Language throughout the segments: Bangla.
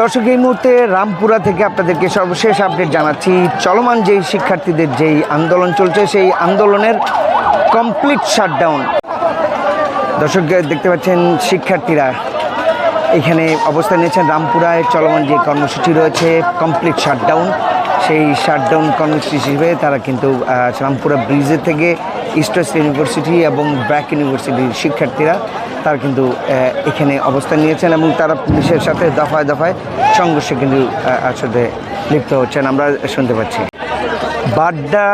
দর্শক, এই মুহূর্তে রামপুরা থেকে আপনাদেরকে সর্বশেষ আপডেট জানাচ্ছি। চলমান যেই শিক্ষার্থীদের যেই আন্দোলন চলছে, সেই আন্দোলনের কমপ্লিট শাটডাউন দর্শক, দেখতে পাচ্ছেন শিক্ষার্থীরা এখানে অবস্থান নিয়েছেন রামপুরায়। চলমান যে কর্মসূচি রয়েছে কমপ্লিট শাটডাউন সেই শাটডাউন কর্মসূচি হিসেবে তারা কিন্তু রামপুরা ব্রিজের থেকে ইস্ট ওয়েস্ট ইউনিভার্সিটি এবং ব্র্যাক ইউনিভার্সিটির শিক্ষার্থীরা তারা কিন্তু এখানে অবস্থান নিয়েছেন এবং তারা পুলিশের সাথে দফায় দফায় সংঘর্ষে কিন্তু আসলে লিপ্ত হচ্ছেন। আমরা শুনতে পাচ্ছি। বাড্ডা,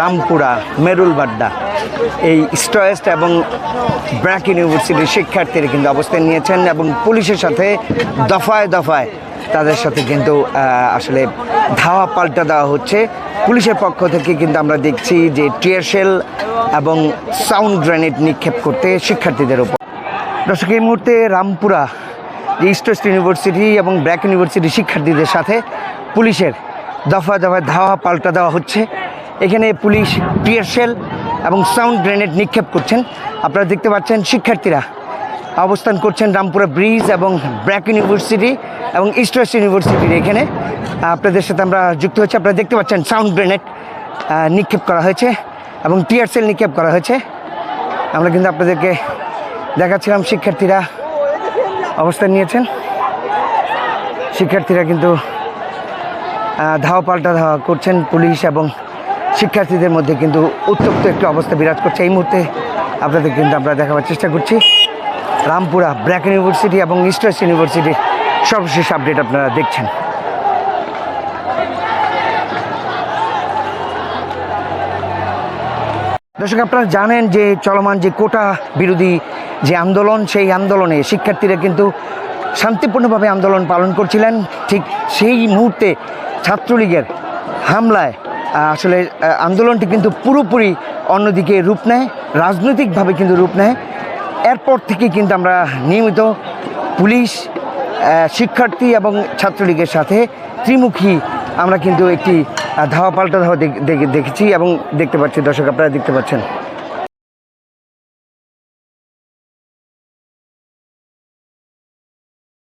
রামপুরা, মেরুল বাড্ডা, এই স্টয়েস্ট এবং ব্র্যাক ইউনিভার্সিটির শিক্ষার্থীরা কিন্তু অবস্থান নিয়েছেন এবং পুলিশের সাথে দফায় দফায় তাদের সাথে কিন্তু আসলে ধাওয়া পাল্টা দেওয়া হচ্ছে। পুলিশের পক্ষ থেকে কিন্তু আমরা দেখছি যে টিয়ারশেল এবং সাউন্ড গ্রেনেড নিক্ষেপ করতে শিক্ষার্থীদের উপর। দর্শক, এই মুহূর্তে রামপুরা, যে ইস্ট ওয়েস্ট ইউনিভার্সিটি এবং ব্র্যাক ইউনিভার্সিটির শিক্ষার্থীদের সাথে পুলিশের দফা দফায় ধাওয়া পাল্টা দেওয়া হচ্ছে। এখানে পুলিশ টিয়ারশেল এবং সাউন্ড গ্রেনেড নিক্ষেপ করছেন। আপনারা দেখতে পাচ্ছেন শিক্ষার্থীরা অবস্থান করছেন রামপুরা ব্রিজ এবং ব্র্যাক ইউনিভার্সিটি এবং ইস্ট ওয়েস্ট ইউনিভার্সিটির এখানে। আপনাদের সাথে আমরা যুক্ত হচ্ছে আপনারা দেখতে পাচ্ছেন সাউন্ড গ্রেনেড নিক্ষেপ করা হয়েছে এবং টিয়ার সেল নিক্ষেপ করা হয়েছে। আমরা কিন্তু আপনাদেরকে দেখাচ্ছিলাম, শিক্ষার্থীরা অবস্থান নিয়েছেন। শিক্ষার্থীরা কিন্তু ধাওয়া পাল্টা ধাওয়া করছেন পুলিশ এবং শিক্ষার্থীদের মধ্যে কিন্তু উত্তপ্ত একটি অবস্থা বিরাজ করছে। এই মুহূর্তে আপনাদের কিন্তু আমরা দেখাবার চেষ্টা করছি। রামপুরা ব্র্যাক ইউনিভার্সিটি এবং ইস্ট ওয়েস্ট ইউনিভার্সিটির সর্বশেষ আপডেট আপনারা দেখছেন। দর্শক, আপনারা জানেন যে চলমান যে কোটা বিরোধী যে আন্দোলন, সেই আন্দোলনে শিক্ষার্থীরা কিন্তু শান্তিপূর্ণভাবে আন্দোলন পালন করছিলেন। ঠিক সেই মুহূর্তে ছাত্রলীগের হামলায় আসলে আন্দোলনটি কিন্তু পুরোপুরি অন্যদিকে রূপ নেয়, রাজনৈতিকভাবে কিন্তু রূপ নেয়। এরপর থেকে কিন্তু আমরা নিয়মিত পুলিশ শিক্ষার্থী এবং ছাত্রলীগের সাথে ত্রিমুখী আমরা কিন্তু একটি ধাওয়া, পাল্টা ধাওয়া দেখ- দেখ- দেখেছি এবং দেখতে পাচ্ছি। দর্শক, আপনারা দেখতে পাচ্ছেন।